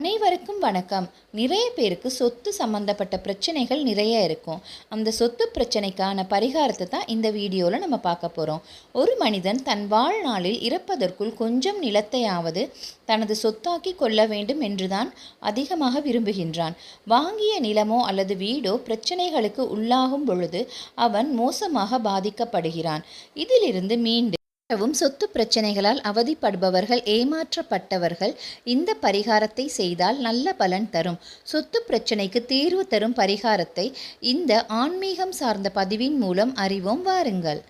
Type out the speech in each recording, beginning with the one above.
அனைவருக்கும் வணக்கம். நிறைய பேருக்கு சொத்து சம்மந்தப்பட்ட பிரச்சனைகள் நிறைய இருக்கும். அந்த சொத்து பிரச்சனைக்கான பரிகாரத்தை தான் இந்த வீடியோவில் நம்ம பார்க்க போகிறோம் ஒரு மனிதன் தன் வாழ்நாளில் இறப்பதற்குள் கொஞ்சம் நிலத்தையாவது தனது சொத்தாக்கி கொள்ள வேண்டும் என்றுதான் அதிகமாக விரும்புகின்றான். வாங்கிய நிலமோ அல்லது வீடோ பிரச்சனைகளுக்கு உள்ளாகும் பொழுது அவன் மோசமாக பாதிக்கப்படுகிறான். இதிலிருந்து மீண்டும் மற்றவும் சொத்து பிரச்சனைகளால் அவதிப்படுபவர்கள் ஏமாற்றப்பட்டவர்கள் இந்த பரிகாரத்தை செய்தால் நல்ல பலன் தரும். சொத்து பிரச்சனைக்கு தீர்வு தரும் பரிகாரத்தை இந்த ஆன்மீகம் சார்ந்த பதிவின் மூலம் அறிவோம். வாருங்கள்.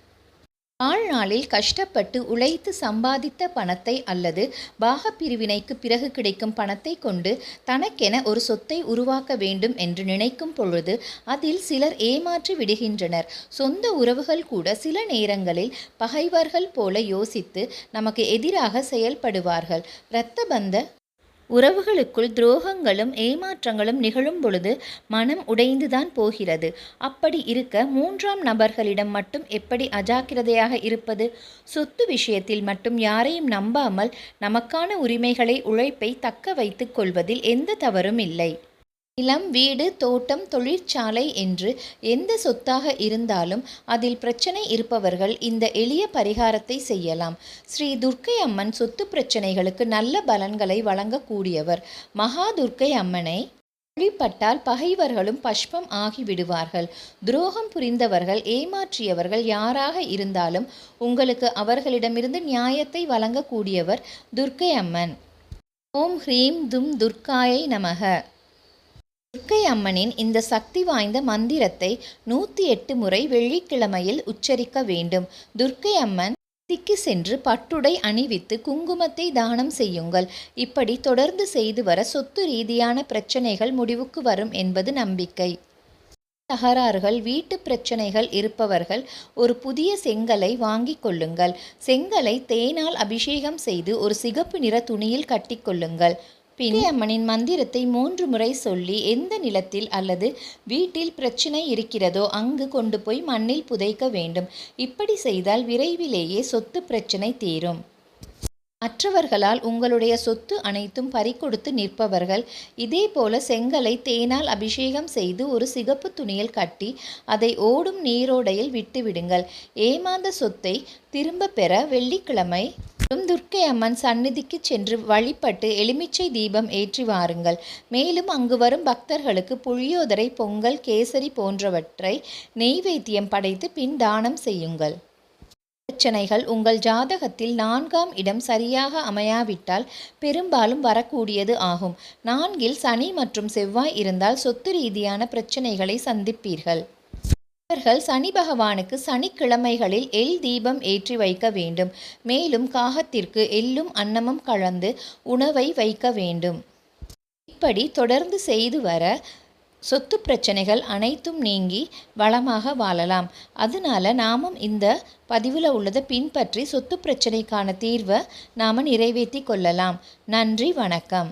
வாழ்நாளில் கஷ்டப்பட்டு உழைத்து சம்பாதித்த பணத்தை அல்லது பாகப்பிரிவினைக்கு பிறகு கிடைக்கும் பணத்தை கொண்டு தனக்கென ஒரு சொத்தை உருவாக்க வேண்டும் என்று நினைக்கும் பொழுது அதில் சிலர் ஏமாற்றி விடுகின்றனர். சொந்த உறவுகள் கூட சில நேரங்களில் பகைவர்கள் போல யோசித்து நமக்கு எதிராக செயல்படுவார்கள். இரத்த பந்த உறவுகளுக்குள் துரோகங்களும் ஏமாற்றங்களும் நிகழும் பொழுது மனம் உடைந்துதான் போகிறது. அப்படி இருக்க மூன்றாம் நபர்களிடம் மட்டும் எப்படி அஜாக்கிரதையாக இருப்பது? சொத்து விஷயத்தில் மட்டும் யாரையும் நம்பாமல் நமக்கான உரிமைகளை உழைப்பை தக்க வைத்துக் கொள்வதில் எந்த தவறும் இல்லை. நிலம் வீடு தோட்டம் தொழிற்சாலை என்று எந்த சொத்தாக இருந்தாலும் அதில் பிரச்சனை இருப்பவர்கள் இந்த எளிய பரிகாரத்தை செய்யலாம். ஸ்ரீ துர்க்கை அம்மன் சொத்து பிரச்சனைகளுக்கு நல்ல பலன்களை வழங்கக்கூடியவர். மகா துர்க்கை அம்மனை வழிபட்டால் பகைவர்களும் பஷ்பம் ஆகிவிடுவார்கள். துரோகம் புரிந்தவர்கள் ஏமாற்றியவர்கள் யாராக இருந்தாலும் உங்களுக்கு அவர்களிடமிருந்து நியாயத்தை வழங்கக்கூடியவர் துர்க்கை அம்மன். ஓம் ஹ்ரீம் தும் துர்க்காயை நமக. துர்க்கை அம்மனின் இந்த சக்தி வாய்ந்த மந்திரத்தை நூற்றி எட்டு முறை வெள்ளிக்கிழமையில் உச்சரிக்க வேண்டும். துர்க்கை அம்மன் திக்கு சென்று பட்டுடை அணிவித்து குங்குமத்தை தானம் செய்யுங்கள். இப்படி தொடர்ந்து செய்து வர சொத்து ரீதியான பிரச்சனைகள் முடிவுக்கு வரும் என்பது நம்பிக்கை. தகராறுகள் வீட்டு பிரச்சனைகள் இருப்பவர்கள் ஒரு புதிய செங்கலை வாங்கிக் கொள்ளுங்கள். செங்கலை தேனால் அபிஷேகம் செய்து ஒரு சிகப்பு நிற துணியில் கட்டிக்கொள்ளுங்கள் பின் அம்மனின் மந்திரத்தை மூன்று முறை சொல்லி எந்த நிலத்தில் அல்லது வீட்டில் பிரச்சனை இருக்கிறதோ அங்கு கொண்டு போய் மண்ணில் புதைக்க வேண்டும். இப்படி செய்தால் விரைவிலேயே சொத்து பிரச்சனை தீரும். மற்றவர்களால் உங்களுடைய சொத்து அனைத்தும் பறிகொடுத்து நிற்பவர்கள் இதே போல செங்கலை தேனால் அபிஷேகம் செய்து ஒரு சிகப்பு துணியில் கட்டி அதை ஓடும் நீரோடையில் விட்டுவிடுங்கள். ஏமாந்த சொத்தை திரும்ப பெற வெள்ளிக்கிழமை துர்க்கை அம்மன் சந்நிதிக்கு சென்று வழிபட்டு எலுமிச்சை தீபம் ஏற்றி வாருங்கள். மேலும் அங்கு வரும் பக்தர்களுக்கு புளியோதரை பொங்கல் கேசரி போன்றவற்றை நெய்வேத்தியம் படைத்து பின் தானம் செய்யுங்கள். பிரச்சனைகள் உங்கள் ஜாதகத்தில் நான்காம் இடம் சரியாக அமையாவிட்டால் பெரும்பாலும் வரக்கூடியது ஆகும். நான்கில் சனி மற்றும் செவ்வாய் இருந்தால் சொத்து ரீதியான பிரச்சனைகளை சந்திப்பீர்கள். இவர்கள் சனி பகவானுக்கு சனிக்கிழமைகளில் எல் தீபம் ஏற்றி வைக்க வேண்டும். மேலும் காகத்திற்கு எள்ளும் அன்னமும் கலந்து உணவை வைக்க வேண்டும். இப்படி தொடர்ந்து செய்து வர சொத்து பிரச்சனைகள் அனைத்தும் நீங்கி வளமாக வாழலாம். அதனால நாமும் இந்த பதிவில் உள்ளதை பின்பற்றி சொத்து பிரச்சனைக்கான தீர்வை நாம் நிறைவேற்றி கொள்ளலாம். நன்றி வணக்கம்.